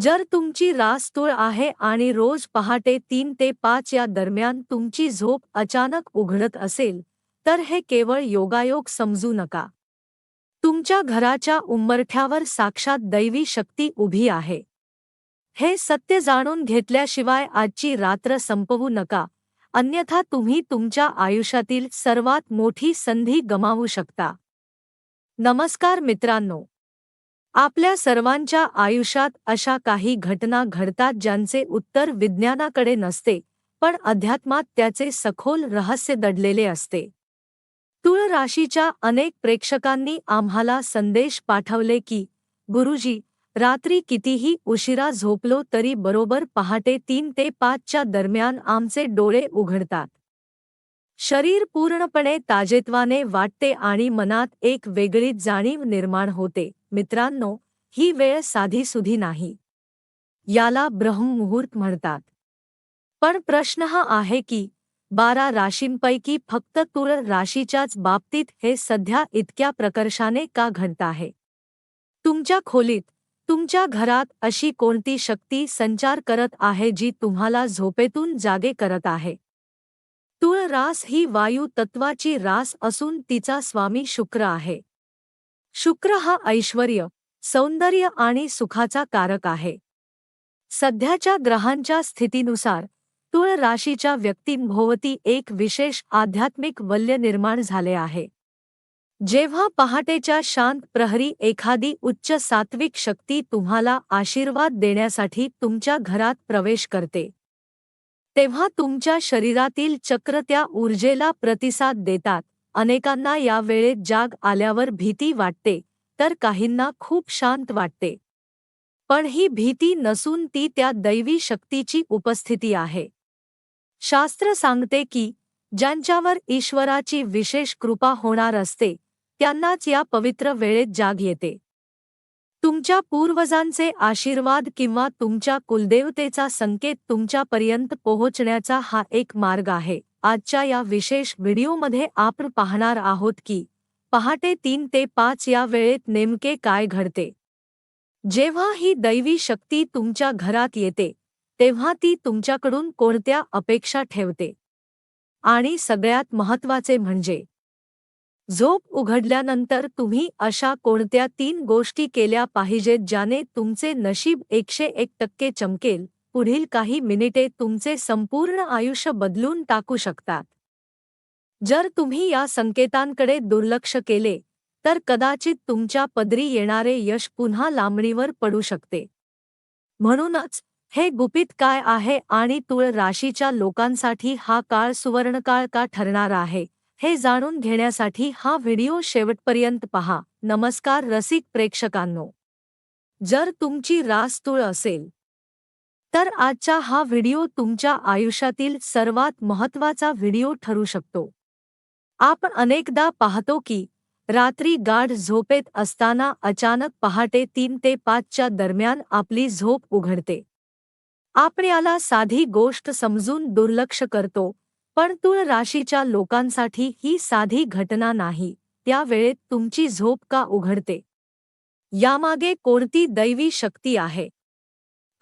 जर तुमची रासतूळ आहे आणि रोज पहाटे तीन ते पाच या दरम्यान तुमची झोप अचानक उघडत असेल तर हे केवळ योगायोग समजू नका. तुमच्या घराच्या उंबरठ्यावर साक्षात दैवी शक्ती उभी आहे. हे सत्य जाणून घेतल्याशिवाय आजची रात्र संपवू नका अन्यथा तुम्ही तुमच्या आयुष्यातील सर्वात मोठी संधी गमावू शकता. नमस्कार मित्रांनो. आपल्या सर्वांच्या आयुष्यात अशा काही घटना घडतात ज्यांचे उत्तर विज्ञानाकडे नसते पण अध्यात्मात त्याचे सखोल रहस्य दडलेले असते. तुळ राशीच्या अनेक प्रेक्षकांनी आम्हाला संदेश पाठवले की गुरुजी रात्री कितीही उशिरा झोपलो तरी बरोबर पहाटे तीन ते पाचच्या दरम्यान आमचे डोळे उघडतात. शरीर पूर्णपणे ताजेत्वाने वाटते आणि मनात एक वेगळीच जाणीव निर्माण होते. मित्रांनो ही वेळ साधीसुधी नाही. याला ब्रह्ममुहूर्त म्हणतात. पण प्रश्न हा आहे की बारा राशींपैकी फक्त तुळ राशीच्याच बाबतीत हे सध्या इतक्या प्रकर्षाने का घडत आहे? तुमच्या खोलीत तुमच्या घरात अशी कोणती शक्ती संचार करत आहे जी तुम्हाला झोपेतून जागे करत आहे? तुळ रास ही वायू तत्वाची रास असून तिचा स्वामी शुक्र आहे. शुक्र हा ऐश्वर्य, सौंदर्य आणि सुखाचा कारक आहे. सध्याच्या ग्रहांच्या स्थितीनुसार तुळ राशीच्या व्यक्तींभोवती एक विशेष आध्यात्मिक वल्य निर्माण झाले आहे. जेव्हा पहाटेच्या शांत प्रहरी एखादी उच्च सात्विक शक्ती तुम्हाला आशीर्वाद देण्यासाठी तुमच्या घरात प्रवेश करते. तेव्हा तुमच्या शरीरातील चक्र त्या ऊर्जेला प्रतिसाद देतात. अनेकांना या वेळेत जाग आल्यावर भीती वाटते तर काहींना खूप शांत वाटते. पण ही भीती नसून ती त्या दैवी शक्तीची उपस्थिती आहे. शास्त्र सांगते की ज्यांच्यावर ईश्वराची विशेष कृपा होणार असते त्यांनाच या पवित्र वेळेत जाग येते. तुमच्या पूर्वजांचे आशीर्वाद किंवा तुमच्या कुलदेवतेचा संकेत तुमच्यापर्यंत पोहोचण्याचा हा एक मार्ग आहे. आजच्या या विशेष व्हिडिओमध्ये आपण पाहणार आहोत की पहाटे तीन ते पाच या वेळेत नेमके काय घडते. जेव्हा ही दैवी शक्ती तुमच्या घरात येते तेव्हा ती तुमच्याकडून कोणत्या अपेक्षा ठेवते? आणि सगळ्यात महत्त्वाचे म्हणजे झोप उघडल्यानंतर तुम्ही अशा कोणत्या तीन गोष्टी केल्या पाहिजेत ज्याने तुमचे नशीब एकशे एक टक्के चमकेल? पुढील काही मिनिटे तुमचे संपूर्ण आयुष्य बदलून टाकू शकतात. जर तुम्ही या संकेतांकडे दुर्लक्ष केले तर कदाचित तुमच्या पदरी येणारे यश पुन्हा लांबणीवर पडू शकते. म्हणूनच हे गुपित काय आहे आणि तुळ राशीच्या लोकांसाठी हा काळ सुवर्णकाळ का ठरणार आहे? हे जाणून घेण्यासाठी हा व्हिडिओ शेवटपर्यंत पहा. नमस्कार रसिक प्रेक्षकांनो. जर तुमची रास तुळ असेल तर आजचा हा व्हिडिओ तुमच्या आयुष्यातील सर्वात महत्त्वाचा व्हिडिओ ठरू शकतो. आपण अनेकदा पाहतो की रात्री गाढ झोपेत असताना अचानक पहाटे तीन ते पाचच्या दरम्यान आपली झोप उघडते. आपण याला साधी गोष्ट समजून दुर्लक्ष करतो पण तुळ राशीच्या लोकांसाठी ही साधी घटना नाही त्या वेळेत तुमची झोप का उघडते? यामागे कोणती दैवी शक्ती आहे?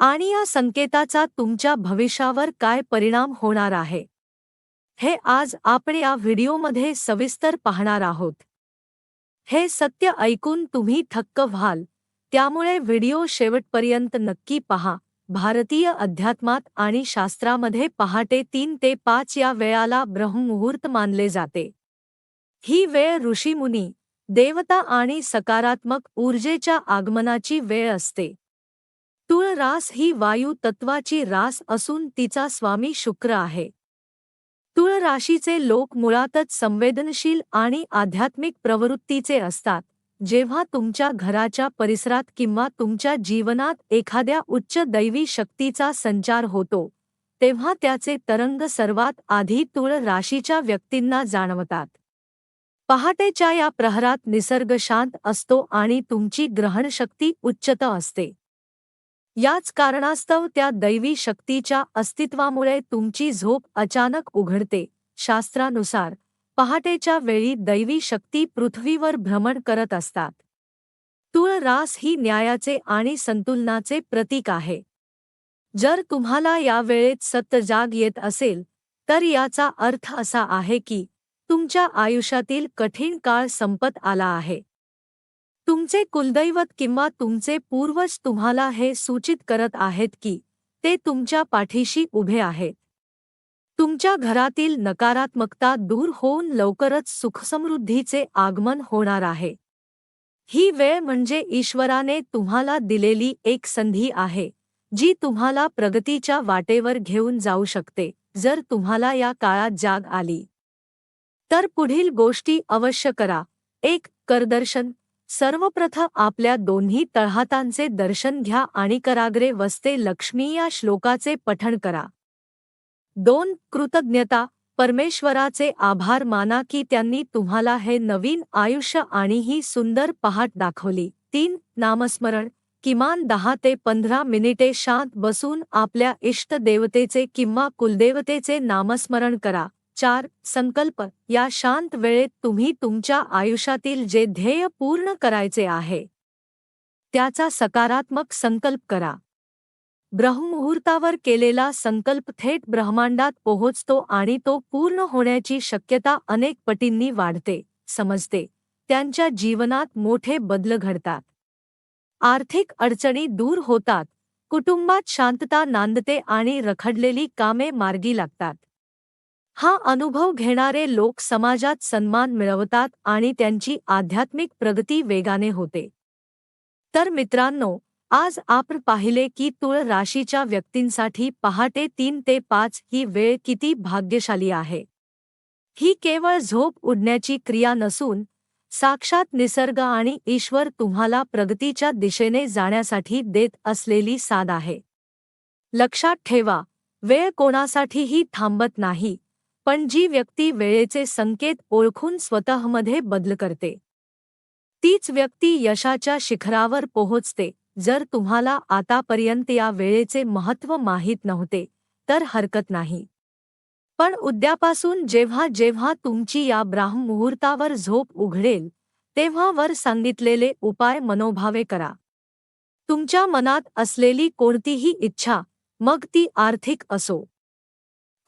आणि या संकेताचा तुमच्या भविष्यावर काय परिणाम होणार आहे? हे आज आपण या व्हिडिओमध्ये सविस्तर पाहणार आहोत. हे सत्य ऐकून तुम्ही थक्क व्हाल त्यामुळे व्हिडिओ शेवटपर्यंत नक्की पहा. भारतीय अध्यात्मात आणि शास्त्रामध्ये पहाटे तीन ते पाच या वेळाला ब्रह्ममुहूर्त मानले जाते. ही वेळ ऋषीमुनी देवता आणि सकारात्मक ऊर्जेच्या आगमनाची वेळ असते. तुळ रास ही वायू तत्वाची रास असून तिचा स्वामी शुक्र आहे. तुळ राशीचे लोक मुळातच संवेदनशील आणि आध्यात्मिक प्रवृत्तीचे असतात. जेव्हा तुमच्या घराच्या परिसरात किंवा तुमच्या जीवनात एखाद्या उच्च दैवी शक्तीचा संचार होतो तेव्हा त्याचे तरंग सर्वात आधी तुळ राशीच्या व्यक्तींना जाणवतात. पहाटेच्या या प्रहरात निसर्ग शांत असतो आणि तुमची ग्रहणशक्ती उच्चत असते. याच कारणास्तव त्या दैवी शक्तीच्या अस्तित्वामुळे तुमची झोप अचानक उघडते शास्त्रानुसार. पहाटेच्या वेळी दैवी शक्ती पृथ्वीवर भ्रमण करत असतात. तुळ रास ही न्यायाचे आणि संतुलनाचे प्रतीक आहे. जर तुम्हाला या वेळेत सत्य जाग येत असेल तर याचा अर्थ असा आहे की तुमच्या आयुष्यातील कठीण काळ संपत आला आहे. तुमचे कुलदैवत किंवा तुमचे पूर्वज तुम्हाला हे सूचित करत आहेत की ते तुमच्या पाठीशी उभे आहेत. तुमच्या घरातील नकारात्मकता दूर होऊन लवकरच सुखसमृद्धीचे आगमन होणार आहे. ही वेळ म्हणजे ईश्वराने तुम्हाला दिलेली एक संधी आहे जी तुम्हाला प्रगतीच्या वाटेवर घेऊन जाऊ शकते जर तुम्हाला या काळात जाग आली. तर पुढील गोष्टी अवश्य करा. एक करदर्शन. सर्वप्रथम आपल्या दोन्ही तळहातांचे दर्शन घ्या आणि कराग्रे वस्ते लक्ष्मी या श्लोकाचे पठण करा. दोन कृतज्ञता परमेश्वराचे आभार माना की त्यांनी तुम्हाला हे नवीन आयुष्य आणि ही सुंदर पहाट दाखवली. तीन नामस्मरण किमान दहा ते पंधरा मिनिटे शांत बसून आपल्या इष्टदेवतेचे किंवा कुलदेवतेचे नामस्मरण करा. चार संकल्प या शांत वेळेत तुम्ही तुमच्या आयुष्यातील जे ध्येय पूर्ण करायचे आहे त्याचा सकारात्मक संकल्प करा. ब्रह्ममुहूर्तावर केलेला संकल्प थेट ब्रह्मांडात पोहोचतो आणि तो पूर्ण होण्याची शक्यता अनेक पटींनी वाढते समजते. त्यांच्या जीवनात मोठे बदल घडतात. आर्थिक अडचणी दूर होतात. कुटुंबात शांतता नांदते आणि रखडलेली कामे मार्गी लागतात. हा अनुभव घेणारे लोक समाजात सन्मान मिळवतात आणि त्यांची आध्यात्मिक प्रगती वेगाने होते. तर मित्रांनो आज आपण पाहिले की तुळ राशीच्या व्यक्तींसाठी पहाटे तीन ते पाच ही वेळ किती भाग्यशाली आहे. ही केवळ झोप उडण्याची क्रिया नसून साक्षात निसर्ग आणि ईश्वर तुम्हाला प्रगतीच्या दिशेने जाण्यासाठी देत असलेली साध आहे. लक्षात ठेवा वेळ कोणासाठीही थांबत नाही पण जी व्यक्ती वेळेचे संकेत ओळखून स्वतःमध्ये बदल करते. तीच व्यक्ती यशाच्या शिखरावर पोहोचते. जर तुम्हाला आतापर्यंत या वेळेचे महत्त्व माहीत नव्हते तर हरकत नाही. पण उद्यापासून जेव्हा जेव्हा तुमची या ब्राह्ममुहूर्तावर झोप उघडेल तेव्हा वर सांगितलेले उपाय मनोभावे करा. तुमच्या मनात असलेली कोणतीही इच्छा मग ती आर्थिक असो.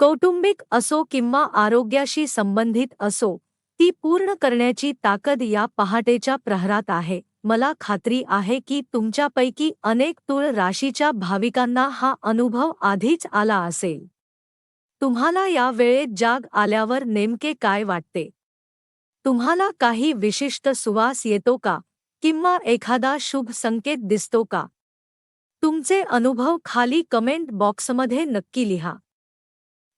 कौटुंबिक असो किंवा आरोग्याशी संबंधित असो ती पूर्ण करण्याची ताकद या पहाटेच्या प्रहरात आहे. मला खात्री आहे की तुमच्यापैकी अनेक तुळ राशीच्या भाविकांना हा अनुभव आधीच आला असेल. तुम्हाला या वेळेत जाग आल्यावर नेमके काय वाटते? तुम्हाला काही विशिष्ट सुवास येतो का? किंवा एखादा शुभ संकेत दिसतो का? तुमचे अनुभव खाली कमेंट बॉक्समध्ये नक्की लिहा.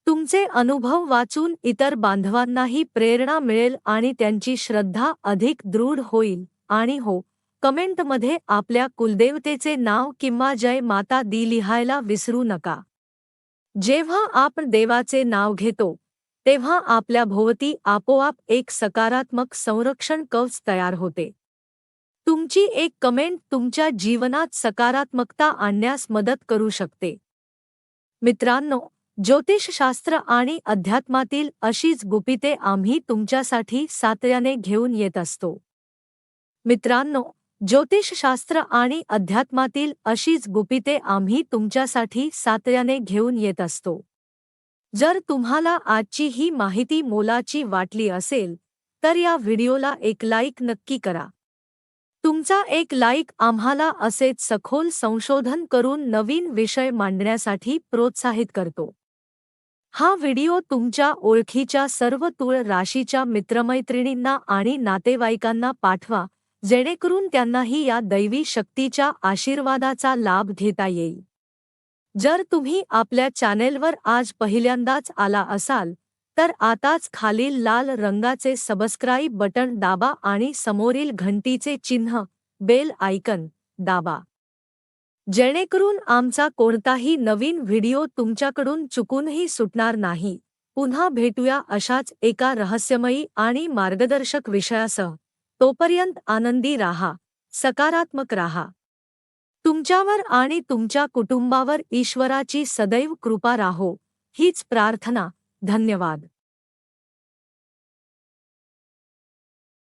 तुमचे अनुभव वाचून इतर बांधवांनाही प्रेरणा मिळेल आणि त्यांची श्रद्धा अधिक दृढ होईल आणि हो कमेंटमध्ये आपल्या कुलदेवतेचे नाव किंवा जय माता दी लिहायला विसरू नका. जेव्हा आपण देवाचे नाव घेतो तेव्हा आपल्या भोवती आपोआप एक सकारात्मक संरक्षण कवच तयार होते. तुमची एक कमेंट तुमच्या जीवनात सकारात्मकता आणण्यास मदत करू शकते. मित्रांनो ज्योतिषशास्त्र आणि अध्यात्मातील अशीच गुपिते आम्ही तुमच्यासाठी सातऱ्याने घेऊन येत असतो. मित्रांनो ज्योतिषशास्त्र आणि अध्यात्मातील अशीच गुपिते आम्ही तुमच्यासाठी सातऱ्याने घेऊन येत असतो. जर तुम्हाला आजची ही माहिती मोलाची वाटली असेल तर या व्हिडिओला एक लाईक नक्की करा. तुमचा एक लाईक आम्हाला असेच सखोल संशोधन करून नवीन विषय मांडण्यासाठी प्रोत्साहित करतो. हा व्हिडिओ तुमच्या ओळखीच्या सर्व तुळ राशीच्या मित्रमैत्रिणींना आणि नातेवाईकांना पाठवा जेणेकरून त्यांनाही या दैवी शक्तीच्या आशीर्वादाचा लाभ घेता येईल. जर तुम्ही आपल्या चॅनेलवर आज पहिल्यांदाच आला असाल तर आताच खालील लाल रंगाचे सबस्क्राईब बटन दाबा आणि समोरील घंटीचे चिन्ह बेल आयकन दाबा. जेणेकरून आमचा कोणताही नवीन व्हिडिओ तुमच्याकडून चुकूनही सुटणार नाही. पुन्हा भेटूया अशाच एका रहस्यमयी आणि मार्गदर्शक विषयासह. तोपर्यंत आनंदी राहा सकारात्मक राहा. तुमच्यावर आणि तुमच्या कुटुंबावर ईश्वराची सदैव कृपा राहो हीच प्रार्थना धन्यवाद.